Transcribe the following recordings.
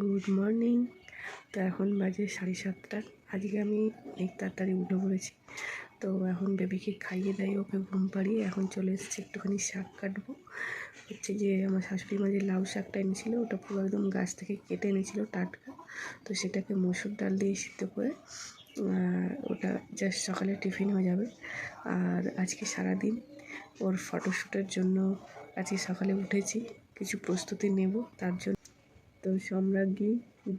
Good morning তো এখন বাজে সাড়ে সাতটা। আজকে আমি অনেক তাড়াতাড়ি উঠে পড়েছি। তো এখন বেবিকে খাইয়ে দেয়, ওকে ঘুম পাড়িয়ে এখন চলে এসেছি, একটুখানি শাক কাটবো। হচ্ছে যে আমার শাশুড়ি মা যে লাউ শাকটা এনেছিলো, ওটা পুরো একদম গাছ থেকে কেটে এনেছিলো টাটকা। তো সেটাকে মসুর ডাল দিয়ে সিদ্ধ করে ওটা জাস্ট সকালে টিফিন হয়ে যাবে। আর আজকে সারাদিন ওর ফটোশ্যুটের জন্য আজকে সকালে উঠেছি, কিছু প্রস্তুতি নেব, তার জন্য। তো সম্রাজ্ঞী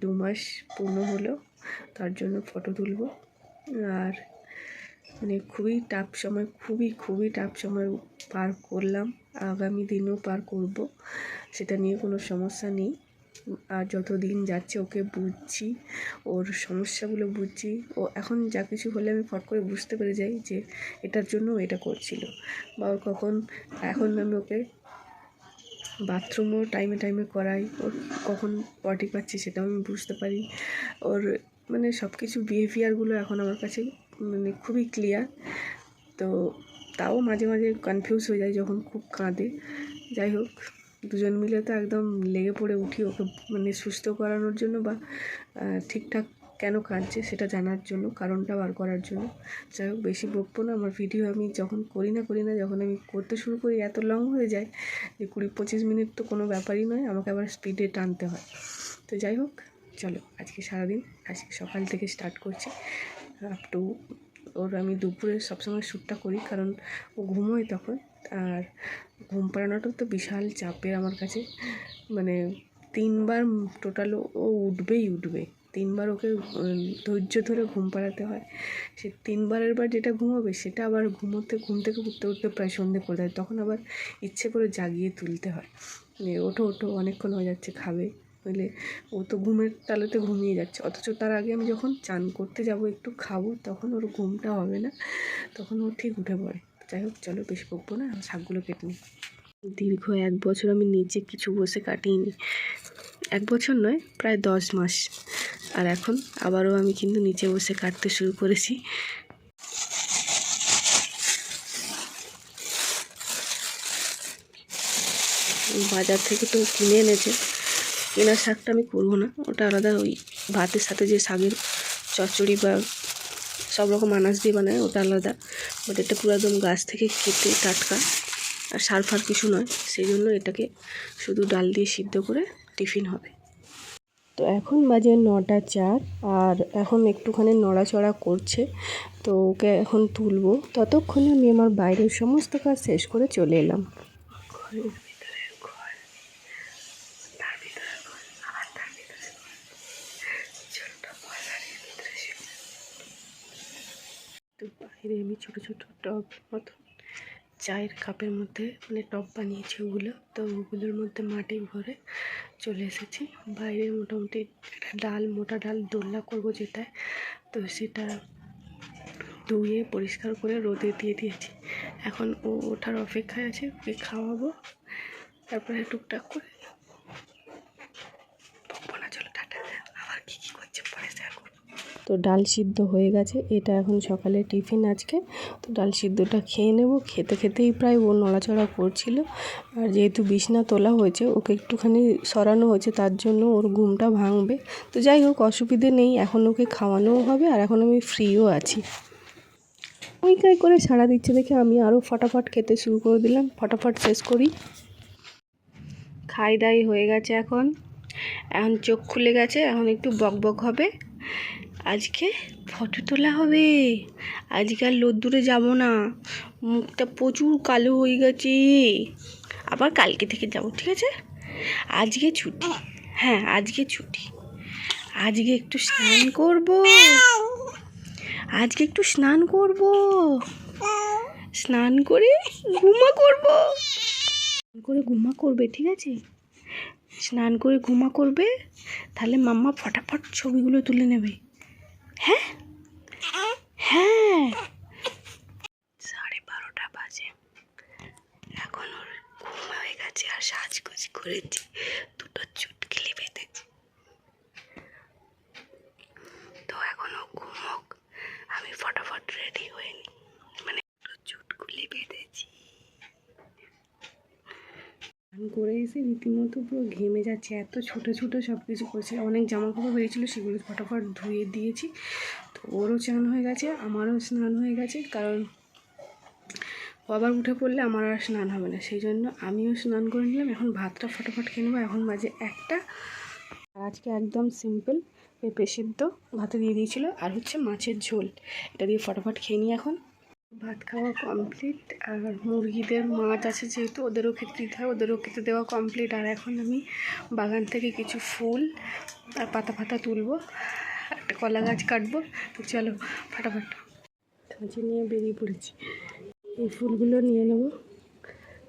দু মাস পূর্ণ হলো, তার জন্য ফটো তুলবো। আর মানে খুবই টাফ সময়, খুবই খুবই টাফ সময় পার করলাম। আগামী দিনও পার করব, সেটা নিয়ে কোনো সমস্যা নেই। আর যত দিন যাচ্ছে ওকে বুঝছি, ওর সমস্যাগুলো বুঝছি। ও এখন যা কিছু হলে আমি ফট করে বুঝতে পেরে যাই যে এটার জন্য এটা করছিল। বা ওর কখন, এখন আমি ওকে বাথরুমও টাইমে টাইমে করাই। ওর কখন পটি পাচ্ছে সেটাও আমি বুঝতে পারি। ওর মানে সব কিছু বিহেভিয়ারগুলো এখন আমার কাছে মানে খুবই ক্লিয়ার তো তাও মাঝে মাঝে কনফিউজ হয়ে যায় যখন খুব কাঁদে। যাই হোক, দুজন মিলে তো একদম লেগে পড়ে উঠি ওকে মানে সুস্থ করানোর জন্য বা ঠিকঠাক কেন কাঁদছে সেটা জানার জন্য, কারণটা বার করার জন্য। যাই হোক, বেশি বকবো না, আমার ভিডিও আমি যখন করি না করি না, যখন আমি করতে শুরু করি, এত লং হয়ে যায় যে কুড়ি পঁচিশ মিনিট তো কোনো ব্যাপারই নয়, আমাকে আবার স্পিডে টানতে হয়। তো যাই হোক, চলো আজকে সারাদিন, আজকে সকাল থেকে স্টার্ট করছি। আপ টু ওর আমি দুপুরে সবসময় শ্যুটটা করি, কারণ ও ঘুমোয় তখন, আর ঘুম পাড়ানোটা তো বিশাল চাপের আমার কাছে। মানে তিনবার টোটাল ও উঠবেই উঠবে। তিনবার ওকে ধৈর্য ধরে ঘুম পাড়াতে হয়। সে তিনবারের বার যেটা ঘুমাবে, সেটা আবার ঘুমোতে, ঘুম থেকে উঠতে উঠতে প্রায় সন্ধে করে দেয় তখন আবার ইচ্ছে করে জাগিয়ে তুলতে হয়। ওঠো ওঠো, অনেকক্ষণ হয়ে যাচ্ছে, খাবে। নইলে ও তো ঘুমের তালেতে ঘুমিয়ে যাচ্ছে। অথচ তার আগে আমি যখন চান করতে যাব, একটু খাব, তখন ওর ঘুমটা হবে না। তখন ও ঠিক উঠে পড়ে। যাই হোক, চলো বেশি বকবো না শাকগুলো কেটে নিই। দীর্ঘ এক বছর আমি নিজে কিছু বসে কাটিনি এক বছর নয়, প্রায় দশ মাস। আর এখন আবারও আমি কিন্তু নিচে বসে কাটতে শুরু করেছি। বাজার থেকে তো কিনে এনেছে। কেনার শাকটা আমি করব না। ওটা আলাদা ওই ভাতের সাথে যে শাকের চচ্চড়ি বা সব রকম আনাজ দিয়ে বানায়, ওটা আলাদা। বাট এটা পুরো একদম গাছ থেকে কেটে টাটকা। আর সার ফার কিছু নয়। সেই জন্য এটাকে শুধু ডাল দিয়ে সিদ্ধ করে টিফিন হবে। তো এখন বাজে নটা চার আর এখন একটুখানি নড়াচড়া করছে তো ওকে এখন তুলবো। ততক্ষণে আমি আমার বাইরের সমস্ত কাজ শেষ করে চলে এলাম। বাইরে আমি ছোট ছোট টব মতো চায়ের কাপের মধ্যে মানে টপ বানিয়েছি ওগুলো। তো ওগুলোর মধ্যে মাটি ভরে চলে এসেছি। বাইরে মোটামুটি একটা ডাল, মোটা ডাল দোল্লা করব যেটা তো সেটা ধুয়ে পরিষ্কার করে রোদে দিয়ে দিয়েছি। এখন ও ওঠার অপেক্ষায় আছে, ওকে খাওয়াবো। তারপরে টুকটাক করে বকবো না, চলো টাটা আবার কী কী করছে পরে শেয়ার করব তো ডাল সিদ্ধ হয়ে গেছে। এটা এখন সকালে টিফিন আজকে। তো ডাল সিদ্ধটা খেয়ে নেব। খেতে খেতেই প্রায় ও নড়াচড়া করছিল। আর যেহেতু বিছনা তোলা হয়েছে, ওকে একটুখানি সরানো হয়েছে, তার জন্য ওর ঘুমটা ভাঙবে। তো যাই হোক, অসুবিধে নেই। এখন ওকে খাওয়ানোও হবে, আর এখন আমি ফ্রিও আছি। ওই কাই করে সাড়া দিচ্ছে দেখে আমি আরও ফটাফট খেতে শুরু করে দিলাম। ফটাফট শেষ করি। খাই দাই হয়ে গেছে এখন। এখন চোখ খুলে গেছে, এখন একটু বক বক হবে। আজকে ফটো তোলা হবে। আজকে আর লোদ্দুরে যাব না। মুখটা প্রচুর কালো হয়ে গেছে। আবার কালকে থেকে যাব, ঠিক আছে? আজকে ছুটি। হ্যাঁ আজকে ছুটি। আজকে একটু স্নান করব। আজকে একটু স্নান করব। স্নান করে ঘুমা করব। স্নান করে ঘুমা করবে, ঠিক আছে? স্নান করে ঘুমা করবে। তাহলে মাম্মা ফটাফট ছবিগুলো তুলে নেবে। হ্যাঁ? হ্যাঁ। সাড়ে বারোটা বাজে। এখন ওর ঘুম হয়ে গেছে আর সাজগুজ করেছি। দুটো চুটকিলি বেঁধেছি তো এখন ও ঘুমোক আমি ফটাফট রেডি হয়ে নি মানে দুটো চুটকুলি বেঁধেছি করে এসে রীতিমতো পুরো ঘেমে যাচ্ছে, এত ছোটো ছোটো সব কিছু করছে। অনেক জামা কাপড় বেরিয়েছিলো সেগুলো ফটাফট ধুয়ে দিয়েছি। তো ওরও চান হয়ে গেছে, আমারও স্নান হয়ে গেছে, কারণ আবার উঠে পড়লে আমার আর স্নান হবে না। সেই জন্য আমিও স্নান করে নিলাম, এখন ভাতটা ফটাফট খেয়ে নেব। এখন বাজে একটা। আর আজকে একদম সিম্পল, পেঁপে সিদ্ধ ভাতে দিয়ে দিয়েছিলো, আর হচ্ছে মাছের ঝোল। এটা দিয়ে ফটাফট খেয়ে নিই এখন। ভাত খাওয়া কমপ্লিট আর মুরগিদের মাছ আছে যেহেতু, ওদেরও খেতে দিতে হয়, ওদেরও খেতে দেওয়া কমপ্লিট আর এখন আমি বাগান থেকে কিছু ফুল আর পাতা ফাতা তুলবো, একটা কলা গাছ কাটবো। তো চলো, ফাটাফাট। কাঁচি নিয়ে বেরিয়ে পড়েছি। এই ফুলগুলো নিয়ে নেব।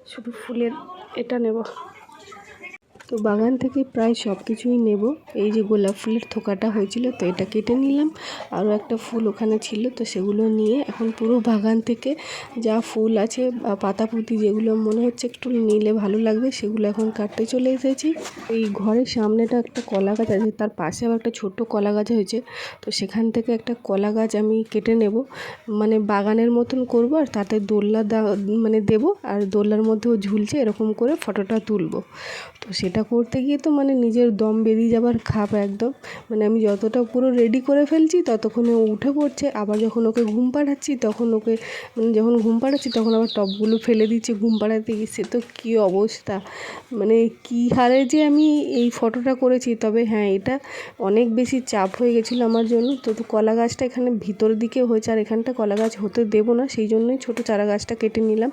শুধু ফুলের এটা নেব। তো বাগান থেকে প্রায় সব কিছুই নেব। এই যে গোলাপ ফুলের থোকাটা হয়েছিল, তো এটা কেটে নিলাম। আরও একটা ফুল ওখানে ছিল, তো সেগুলো নিয়ে এখন পুরো বাগান থেকে যা ফুল আছে পাতা পুঁতি যেগুলো মনে হচ্ছে একটু নিলে ভালো লাগবে, সেগুলো এখন কাটতে চলে এসেছি। এই ঘরের সামনেটা একটা কলা গাছ আছে, তার পাশে আবার একটা ছোট্ট কলা গাছ হয়েছে। তো সেখান থেকে একটা কলা গাছ আমি কেটে নেব। মানে বাগানের মতন করব আর তাতে দোল্লা দা মানে দেবো, আর দোল্লার মধ্যেও ঝুলছে, এরকম করে ফটোটা তুলবো। তো সেটা করতে গিয়ে তো মানে নিজের দম বেরিয়ে যাবার খাপ একদম। মানে আমি যতটা পুরো রেডি করে ফেলছি, ততক্ষণে ও উঠে পড়ছে। আবার যখন ওকে ঘুম পাড়াচ্ছি, তখন ওকে মানে যখন ঘুম পাড়াচ্ছি, তখন আবার টপগুলো ফেলে দিচ্ছে ঘুম পাড়াতে গিয়ে। সে তো কী অবস্থা? মানে কী হারে যে আমি এই ফটোটা করেছি? তবে হ্যাঁ এটা অনেক বেশি চাপ হয়ে গেছিল আমার জন্য। তো তো কলা গাছটা এখানে ভিতর দিকে হয়েছে, আর এখানটা কলা গাছ হতে দেবো না। সেই জন্যই ছোটো চারা গাছটা কেটে নিলাম।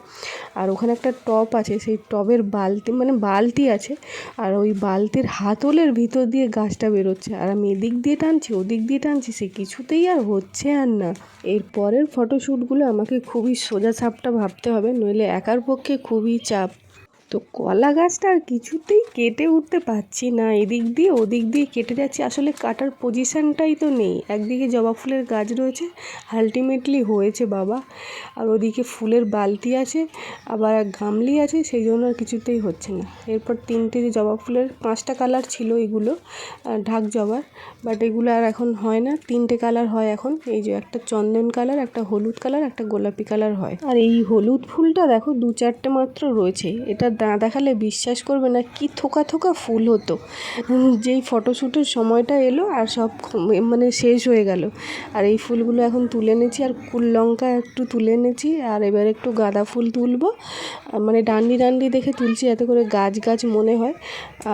আর ওখানে একটা টব আছে, সেই টবের বালতি মানে বালতি আছে। আর ওই বালতির হাতলের ভিতর দিয়ে গাছটা বেরোচ্ছে। আর আমি এদিক দিয়ে টানছি, ওদিক দিয়ে টানছি, সে কিছুতেই আর হচ্ছে আর না। এর পরের ফটোশ্যুটগুলো আমাকে খুবই সোজা সাপটা ভাবতে হবে, নইলে একার পক্ষে খুবই চাপ। তো কলা গাছটা আর কিছুতেই কেটে উঠতে পারছি না। এদিক দিয়ে ওদিক দিয়ে কেটে যাচ্ছি। আসলে কাটার পজিশানটাই তো নেই। একদিকে জবা ফুলের গাছ রয়েছে আলটিমেটলি হয়েছে বাবা। আর ওদিকে ফুলের বালতি আছে, আবার গামলি আছে, সেই জন্য আর কিছুতেই হচ্ছে না। এরপর তিনটে যে জবা ফুলের, পাঁচটা কালার ছিল এগুলো ঢাক জবার। বাট এগুলো আর এখন হয় না। তিনটে কালার হয় এখন। এই যে একটা চন্দন কালার একটা হলুদ কালার একটা গোলাপি কালার হয়। আর এই হলুদ ফুলটা দেখো দু চারটে মাত্র রয়েছে। এটা না দেখালে বিশ্বাস করবে না কি থোকা থোকা ফুল হতো। যেই ফটোশ্যুটের সময়টা এলো আর সব মানে শেষ হয়ে গেল। আর এই ফুলগুলো এখন তুলে এনেছি আর কুল লঙ্কা একটু তুলে এনেছি আর এবার একটু গাঁদা ফুল তুলবো। মানে ডান্ডি ডান্ডি দেখে তুলছি এত করে গাছ গাছ মনে হয়।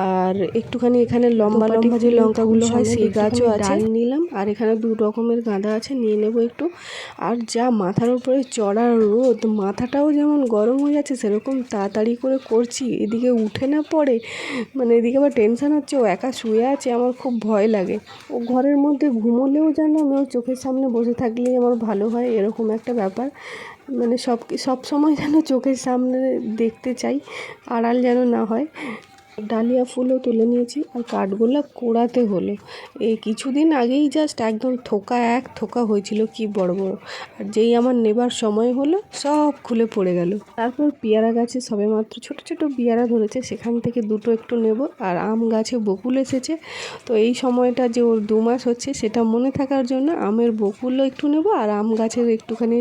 আর একটুখানি এখানে লম্বা লম্বা যে লঙ্কাগুলো হয় সেই গাছও আছে। নিলাম। আর এখানে দু রকমের গাঁদা আছে নিয়ে নেব একটু। আর যা মাথার উপরে চড়া রোদ মাথাটাও যেমন গরম হয়ে যাচ্ছে সেরকম তাড়াতাড়ি করে করছি, এদিকে উঠে না পড়ে মানে এদিকে আবার টেনশান হচ্ছে, ও একা শুয়ে আছে, আমার খুব ভয় লাগে। ও ঘরের মধ্যে ঘুমোলেও যেন আমি ওর চোখের সামনে বসে থাকলেই আমার ভালো হয়, এরকম একটা ব্যাপার। মানে সব সব সময় যেন চোখের সামনে দেখতে চাই, আড়াল যেন না হয়। ডালিয়া ফুলও তুলে নিয়েছি আর কাঠগোলাপ কোড়াতে হলো। এই কিছুদিন আগেই জাস্ট একদম থোকা, এক থোকা হয়েছিল কি বড় বড় আর যেই আমার নেবার সময় হলো, সব খুলে পড়ে গেল। তারপর পেয়ারা গাছে সবেমাত্র ছোট ছোট পেয়ারা ধরেছে, সেখান থেকে দুটো একটু নেব আর আম গাছে বকুল এসেছে। তো এই সময়টা যে ওর দু মাস হচ্ছে, সেটা মনে থাকার জন্য আমের বকুলও একটু নেব আর আম গাছের একটুখানি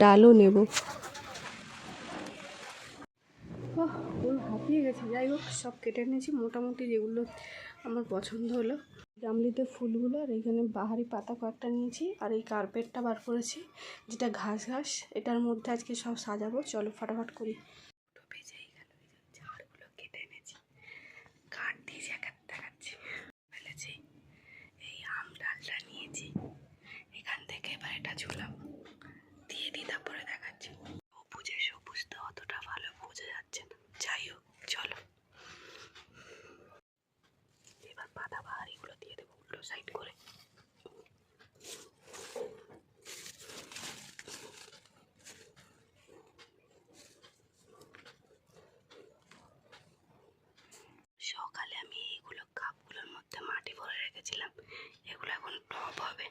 ডালও নেব ওহ, পুরো গেছে যাই হোক, সব কেটে নিয়েছি। মোটামুটি যেগুলো আমার পছন্দ হলো। গামলিতে ফুলগুলো আর এখানে বাহারি পাতা কয়েকটা নিয়েছি আর এই কার্পেটটা বার করেছি, যেটা ঘাস ঘাস। এটার মধ্যে আজকে সব সাজাবো। চলো ফটাফট করি। ফেলেছি। এই আম ডালটা নিয়েছি। এখান থেকে এবার এটা ঝুলাবো দিয়ে দিই তারপরে দেখাচ্ছি সবুজে সবুজ তো অতটা ভালো বোঝা যাচ্ছে না যাই হোক চলো এবার পাতা বাহারিগুলো উল্টো সাইড করে। সকালে আমি এইগুলো কাপগুলোর মধ্যে মাটি ভরে রেখেছিলাম। এগুলো এখন টপ হবে।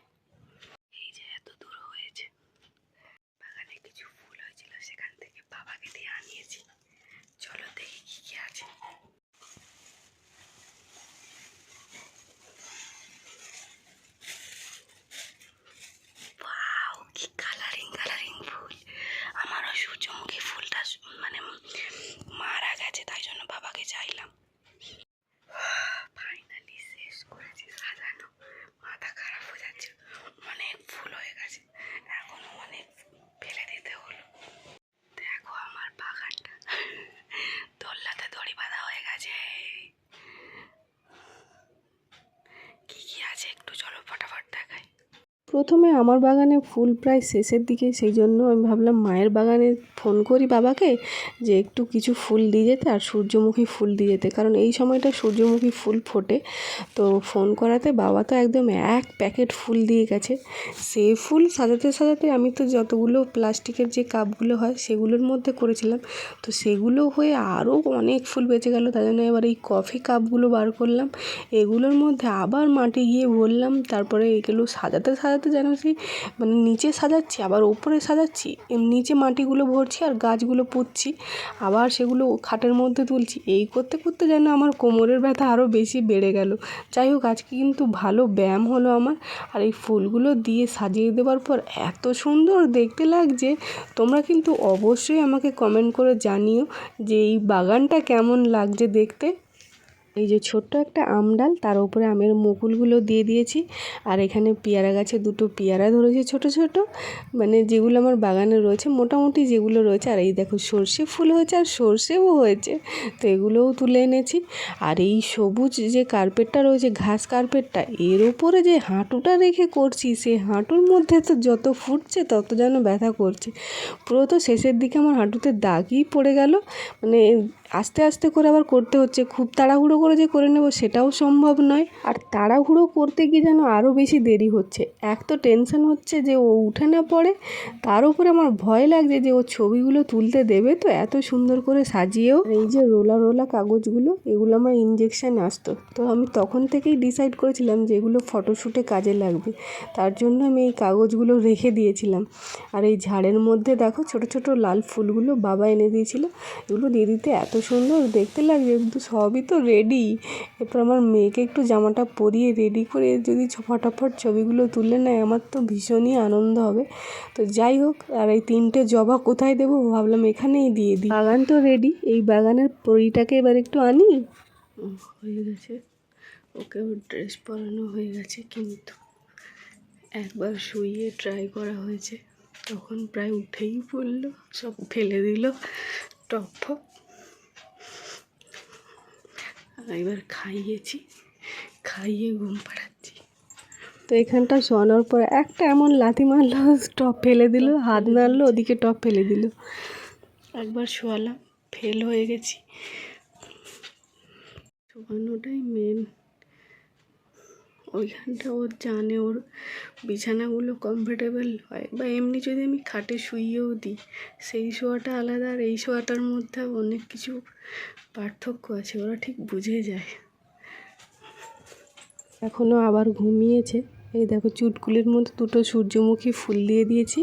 চাইলাম। ফাইনালি শেষ করেছি, সাজানো। মাথা খারাপ হয়ে যাচ্ছে। অনেক ফুল হয়ে গেছে। এখনও অনেক ফেলে দিতে হলো। দেখো আমার বাগানটা। দোল্লাতে দড়ি বাঁধা হয়ে গেছে। কি কি আছে একটু চলো ফটাফট দেখাই। প্রথমে আমার বাগানে ফুল প্রায় শেষের দিকে, সেই জন্য আমি ভাবলাম মায়ের বাগানে ফোন করি বাবাকে যে একটু কিছু ফুল দিয়ে যেতে আর সূর্যমুখী ফুল দিয়ে যেতে। কারণ এই সময়টা সূর্যমুখী ফুল ফোটে। তো ফোন করাতে বাবা তো একদম এক প্যাকেট ফুল দিয়ে গেছে। সে ফুল সাজাতে সাজাতে আমি তো যতগুলো প্লাস্টিকের যে কাপগুলো হয় সেগুলোর মধ্যে করেছিলাম। তো সেগুলো হয়ে আরও অনেক ফুল বেঁচে গেল। তাই জন্য এবার এই কফি কাপগুলো বার করলাম। এগুলোর মধ্যে আবার মাটি গিয়ে ভরলাম। তারপরে এগুলো সাজাতে সাজাতে যেন সেই মানে নিচে সাজাচ্ছি, আবার ওপরে সাজাচ্ছি নিচে মাটিগুলো ভরছি আর গাছগুলো পুঁতছি। আবার সেগুলো খাটের মধ্যে তুলছি। এই করতে করতে যেন আমার কোমরের ব্যথা আরও বেশি বেড়ে গেল। যাই হোক, আজকে কিন্তু ভালো ব্যায়াম হলো আমার। আর এই ফুলগুলো দিয়ে সাজিয়ে দেওয়ার পর এত সুন্দর দেখতে লাগছে। তোমরা কিন্তু অবশ্যই আমাকে কমেন্ট করে জানিও যে এই বাগানটা কেমন লাগছে দেখতে। এই যে ছোট্ট একটা আম ডাল, তার উপরে আমের মুকুলগুলো দিয়ে দিয়েছি। আর এখানে পেয়ারা গাছে দুটো পেয়ারা ধরেছে ছোট ছোট। মানে যেগুলো আমার বাগানে রয়েছে, মোটামুটি যেগুলো রয়েছে। আর এই দেখো সর্ষে ফুল হয়েছে আর সর্ষেও হয়েছে, তো এগুলোও তুলে এনেছি। আর এই সবুজ যে কার্পেটটা রয়েছে, ঘাস কার্পেটটা এর উপরে যে হাঁটুটা রেখে করছি, সে হাঁটুর মধ্যে তো যত ফুটছে, তত যেন ব্যথা করছে। পুরো তো শেষের দিকে আমার হাঁটুতে দাগই পড়ে গেল। মানে আস্তে আস্তে করে আবার করতে হচ্ছে, খুব তাড়াহুড়ো করে যে করে নেব সেটাও সম্ভব নয়। আর তাড়াহুড়ো করতে গিয়ে যেন আরও বেশি দেরি হচ্ছে। এক তো টেনশন হচ্ছে যে ও উঠে না পড়ে, তার উপরে আমার ভয় লাগছে যে ও ছবিগুলো তুলতে দেবে তো এত সুন্দর করে সাজিয়েও। এই যে রোলা রোলা কাগজগুলো, এগুলো আমার ইঞ্জেকশান আসতো। তো আমি তখন থেকেই ডিসাইড করেছিলাম যে এগুলো ফটোশ্যুটে কাজে লাগবে। তার জন্য আমি এই কাগজগুলো রেখে দিয়েছিলাম। আর এই ঝাড়ের মধ্যে দেখো ছোট ছোট লাল ফুলগুলো বাবা এনে দিয়েছিল। এগুলো দিয়ে দিতে এত সুন্দর দেখতে লাগছে কিন্তু সবই তো রেডি এরপর আমার মেয়েকে একটু জামাটা পরিয়ে রেডি করে যদি ফটাফট ছবিগুলো তুলে নেয় আমার তো ভীষণই আনন্দ হবে। তো যাই হোক আর এই তিনটে জবা কোথায় দেবো ভাবলাম এখানেই দিয়ে দিই। বাগান তো রেডি এই বাগানের পরিটাকে এবার একটু আনি। হয়ে গেছে। ওকেও ড্রেস পরানো হয়ে গেছে কিন্তু একবার শুইয়ে ট্রাই করা হয়েছে। তখন প্রায় উঠেই পড়ল সব ফেলে দিল টপ ফপ আর এবার খাইয়েছি খাইয়ে ঘুম পাড়াচ্ছি। তো এখানটা শোয়ানোর পর একটা এমন লাথি মারলো টপ ফেলে দিল হাত মারলো ওদিকে টপ ফেলে দিল। একবার শোয়ালাম ফেল হয়ে গেছি। শোয়ানোটাই মেন ওইখানটা ওর জানে ওর বিছানাগুলো কমফোর্টেবল হয়। বা এমনি যদি আমি খাটে শুইয়েও দিই, সেই শোয়াটা আলাদা আর এই শোয়াটার মধ্যে অনেক কিছু পার্থক্য আছে, ওরা ঠিক বুঝে যায়। এখনও আবার ঘুমিয়েছে। এই দেখো চুটকুলের মধ্যে দুটো সূর্যমুখী ফুল দিয়ে দিয়েছি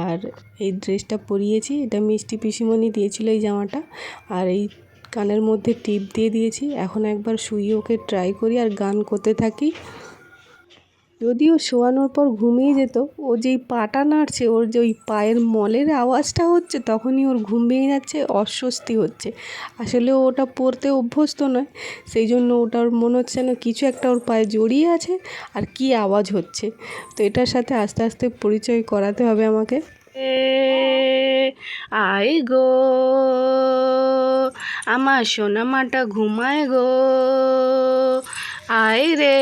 আর এই ড্রেসটা পরিয়েছি। এটা মিষ্টি পিসিমণি দিয়েছিল এই জামাটা। আর এই কানের মধ্যে টিপ দিয়ে দিয়েছি। এখন একবার শুয়ে ওকে ট্রাই করি আর গান করতে থাকি। যদিও শোয়ানোর পর ঘুমিয়ে যেত, ও যেই পাটা নাড়ছে, ওর যে ওই পায়ের মলের আওয়াজটা হচ্ছে, তখনই ওর ঘুম ভেঙে যাচ্ছে, অস্বস্তি হচ্ছে। আসলে ওটা পরতে অভ্যস্ত নয় সেই জন্য ওটার মনে হচ্ছে যেন কিছু একটা ওর পায়ে জড়িয়ে আছে আর কি আওয়াজ হচ্ছে। তো এটার সাথে আস্তে আস্তে পরিচয় করাতে হবে আমাকে। আয় গো আমার সোনামাটা ঘুমায় গো আয় রে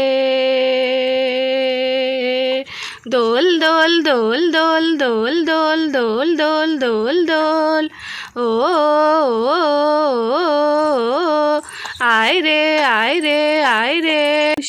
দোল দোল দোল দোল দোল দোল দোল দোল দোল দোল ও আয় রে আয় রে আয় রে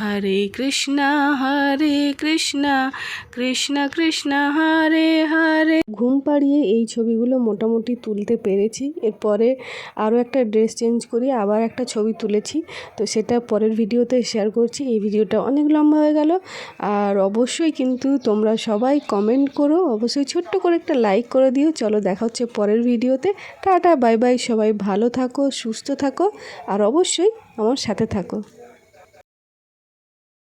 হরে কৃষ্ণ হরে কৃষ্ণ কৃষ্ণ কৃষ্ণ, হরে হরে। ঘুম পাড়িয়ে এই ছবিগুলো মোটামুটি তুলতে পেরেছি। এরপরে আরও একটা ড্রেস চেঞ্জ করি, আবার একটা ছবি তুলেছি। তো সেটা পরের ভিডিওতে শেয়ার করছি। এই ভিডিওটা অনেক লম্বা হয়ে গেল। আর অবশ্যই কিন্তু তোমরা সবাই কমেন্ট করো। অবশ্যই ছোট্ট করে একটা লাইক করে দিও। চলো দেখা হচ্ছে পরের ভিডিওতে। টাটা, বাই বাই, সবাই ভালো থাকো, সুস্থ থাকো। আর অবশ্যই আমার সাথে থাকো।